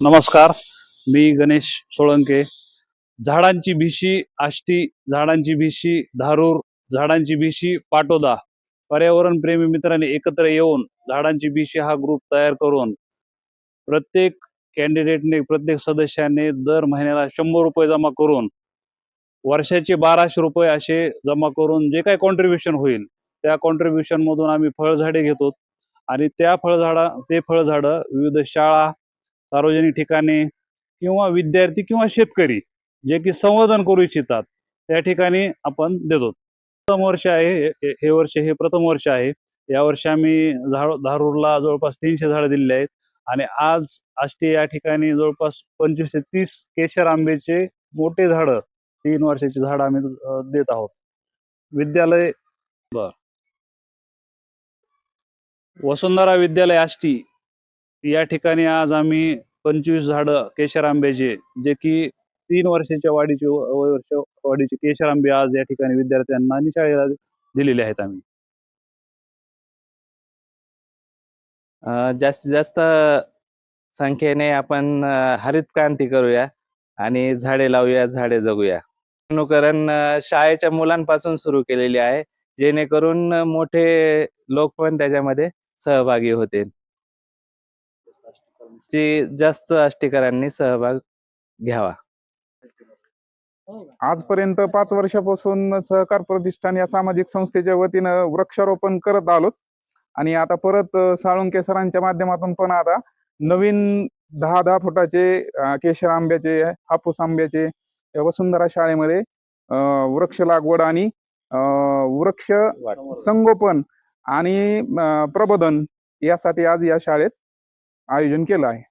नमस्कार मी गणेश सोळंके. झाडांची भीशी आष्टी झाडांची भीशी धारूर झाडांची भीशी पाटोदा. पर्यावरण प्रेमी मित्रांनी एकत्र येऊन झाडांची भीशी हा ग्रुप तयार करून प्रत्येक कॅन्डिडेटने प्रत्येक सदस्याने दर महिन्याला शंभर रुपये जमा करून वर्षाचे बाराशे रुपये असे जमा करून जे काही कॉन्ट्रीब्युशन होईल त्या कॉन्ट्रीब्युशन मधून आम्ही फळझाडे घेतो. आणि त्या फळझाडा ते फळझाडं विविध शाळा सार्वजनिक ठिकाणी किंवा विद्यार्थी किंवा शेतकरी जे की संवर्धन करू इच्छितात त्या ठिकाणी आपण देतो. प्रथम वर्ष आहे हे- वर्ष हे प्रथम वर्ष आहे. या वर्षी आम्ही झाड धारूरला जवळपास तीनशे झाडं दिलेली आहेत. आणि आज आष्टी या ठिकाणी जवळपास पंचवीस ते तीस केशर आंबेचे मोठे झाडं तीन वर्षाची झाडं आम्ही देत आहोत. विद्यालय बर. वसुंधरा विद्यालय आष्टी या ठिकाणी आज आम्ही पंचवीस झाडं केशर आंब्याचे जे की तीन वर्षाच्या वाढीचे वय वर्ष वाढीचे केशर आंबे आज या ठिकाणी विद्यार्थ्यांना आणि शाळेला दिलेले आहेत आम्ही. जास्तीत जास्त संख्येने आपण हरित क्रांती करूया आणि झाडे लावूया झाडे जगूया. अनुकरण शाळेच्या मुलांपासून सुरू केलेली आहे जेणेकरून मोठे लोक पण त्याच्यामध्ये सहभागी होतील. ती जास्त आष्टीकरांनी सहभाग घ्यावा. आजपर्यंत पाच वर्षापासून सहकार प्रतिष्ठान या सामाजिक संस्थेच्या वतीनं वृक्षारोपण करत आलोत. आणि आता परत साळुंके सरांच्या माध्यमातून पण आता नवीन दहा दहा फुटाचे केशर आंब्याचे हापूस आंब्याचे वसुंधरा शाळेमध्ये अ, वृक्ष लागवड आणि अ, वृक्ष संगोपन आणि प्रबोधन यासाठी आज या शाळेत आयोजन केलं आहे.